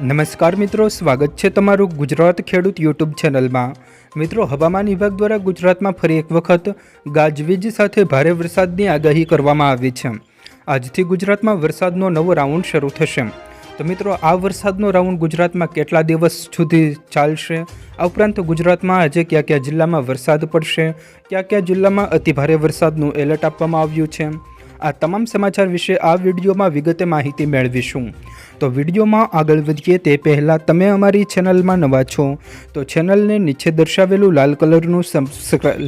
નમસ્કાર મિત્રો, સ્વાગત છે તમારું ગુજરાત ખેડૂત યુટ્યુબ ચેનલમાં. મિત્રો, હવામાન વિભાગ દ્વારા ગુજરાતમાં ફરી એક વખત ગાજવીજ સાથે ભારે વરસાદની આગાહી કરવામાં આવી છે. આજથી ગુજરાતમાં વરસાદનો નવો રાઉન્ડ શરૂ થશે. તો મિત્રો, આ વરસાદનો રાઉન્ડ ગુજરાતમાં કેટલા દિવસ સુધી ચાલશે? આ ઉપરાંત ગુજરાતમાં આજે કયા કયા જિલ્લામાં વરસાદ પડશે? કયા કયા જિલ્લામાં અતિભારે વરસાદનું એલર્ટ આપવામાં આવ્યું છે? આ તમામ સમાચાર વિશે આ વિડીયોમાં વિગતે માહિતી મેળવીશું. તો વિડીયોમાં આગળ વધીએ તે પહેલાં તમે અમારી ચેનલમાં નવા છો, તો ચેનલને નીચે દર્શાવેલું લાલ કલરનું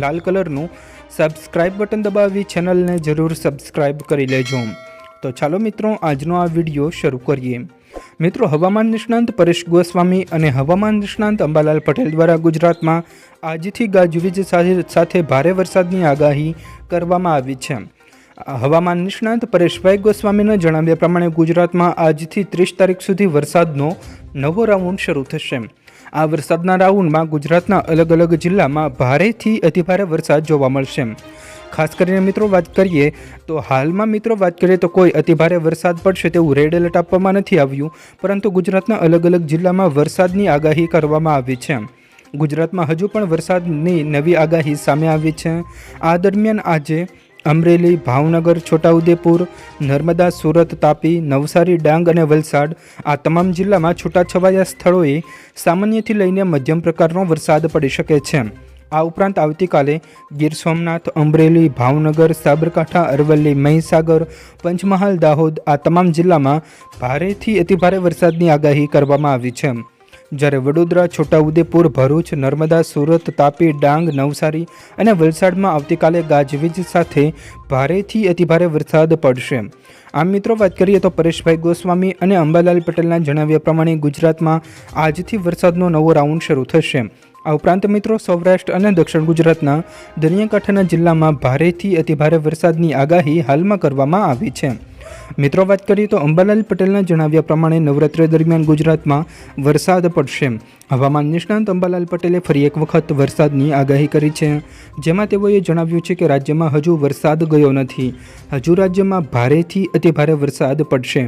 લાલ કલરનું સબસ્ક્રાઇબ બટન દબાવી ચેનલને જરૂર સબસ્ક્રાઇબ કરી લેજો. તો ચાલો મિત્રો, આજનો આ વીડિયો શરૂ કરીએ. મિત્રો, હવામાન નિષ્ણાંત પરેશ ગોસ્વામી અને હવામાન નિષ્ણાંત અંબાલાલ પટેલ દ્વારા ગુજરાતમાં આજથી ગાજવીજ સાથે ભારે વરસાદની આગાહી કરવામાં આવી છે. હવામાન નિષ્ણાંત પરેશભાઈ ગોસ્વામીના જણાવ્યા પ્રમાણે ગુજરાતમાં આજથી ત્રીસ તારીખ સુધી વરસાદનો નવો રાઉન્ડ શરૂ થશે. આ વરસાદના રાઉન્ડમાં ગુજરાતના અલગ અલગ જિલ્લામાં ભારેથી અતિભારે વરસાદ જોવા મળશે. ખાસ કરીને મિત્રો વાત કરીએ તો હાલમાં મિત્રો વાત કરીએ તો કોઈ અતિભારે વરસાદ પડશે તેવું રેડ એલર્ટ આપવામાં નથી આવ્યું, પરંતુ ગુજરાતના અલગ અલગ જિલ્લામાં વરસાદની આગાહી કરવામાં આવી છે. ગુજરાતમાં હજુ પણ વરસાદની નવી આગાહી સામે આવી છે. આ દરમિયાન આજે અમરેલી, ભાવનગર, છોટાઉદેપુર, નર્મદા, સુરત, તાપી, નવસારી, ડાંગ અને વલસાડ આ તમામ જિલ્લામાં છૂટાછવાયા સ્થળોએ સામાન્યથી લઈને મધ્યમ પ્રકારનો વરસાદ પડી શકે છે. આ ઉપરાંત આવતીકાલે ગીર સોમનાથ, અમરેલી, ભાવનગર, સાબરકાંઠા, અરવલ્લી, મહીસાગર, પંચમહાલ, દાહોદ આ તમામ જિલ્લામાં ભારેથી અતિભારે વરસાદની આગાહી કરવામાં આવી છે. જ્યારે વડોદરા, છોટાઉદેપુર, ભરૂચ, નર્મદા, સુરત, તાપી, ડાંગ, નવસારી અને વલસાડમાં આવતીકાલે ગાજવીજ સાથે ભારેથી અતિભારે વરસાદ પડશે. આમ મિત્રો, વાત કરીએ તો પરેશભાઈ ગોસ્વામી અને અંબાલાલ પટેલના જણાવ્યા પ્રમાણે ગુજરાતમાં આજથી વરસાદનો નવો રાઉન્ડ શરૂ થશે. આ ઉપરાંત મિત્રો, સૌરાષ્ટ્ર અને દક્ષિણ ગુજરાતના દરિયાકાંઠાના જિલ્લામાં ભારેથી અતિભારે વરસાદની આગાહી હાલમાં કરવામાં આવી છે. મિત્રો, વાત કરીએ તો અંબાલાલ પટેલના જણાવ્યા પ્રમાણે નવરાત્રી દરમિયાન ગુજરાતમાં વરસાદ પડશે. હવામાન નિષ્ણાંત અંબાલાલ પટેલે ફરી એક વખત વરસાદની આગાહી કરી છે. જેમાં તેઓએ જણાવ્યું છે કે રાજ્યમાં હજુ વરસાદ ગયો નથી. હજુ રાજ્યમાં ભારેથી અતિભારે વરસાદ પડશે.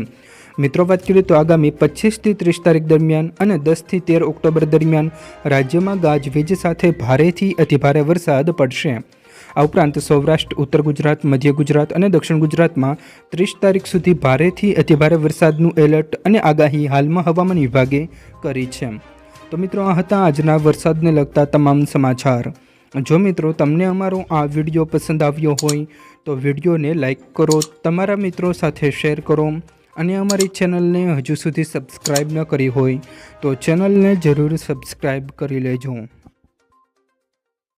મિત્રો, વાત કરીએ તો આગામી પચીસથી ત્રીસ તારીખ દરમિયાન અને દસથી તેર ઓક્ટોબર દરમિયાન રાજ્યમાં ગાજવીજ સાથે ભારેથી અતિભારે વરસાદ પડશે. આ ઉપરાંત સૌરાષ્ટ્ર, ઉત્તર ગુજરાત, મધ્ય ગુજરાત અને દક્ષિણ ગુજરાતમાં ત્રીસ તારીખ સુધી ભારેથી અતિભારે વરસાદનું એલર્ટ અને આગાહી હાલમાં હવામાન વિભાગે કરી છે. તો મિત્રો, આ હતા આજના વરસાદને લગતા તમામ સમાચાર. જો મિત્રો, તમને અમારો આ વીડિયો પસંદ આવ્યો હોય, તો વિડીયોને લાઈક કરો, તમારા મિત્રો સાથે શેર કરો અને અમારી ચેનલને હજુ સુધી સબસ્ક્રાઈબ ન કરી હોય, તો ચેનલને જરૂર સબસ્ક્રાઈબ કરી લેજો.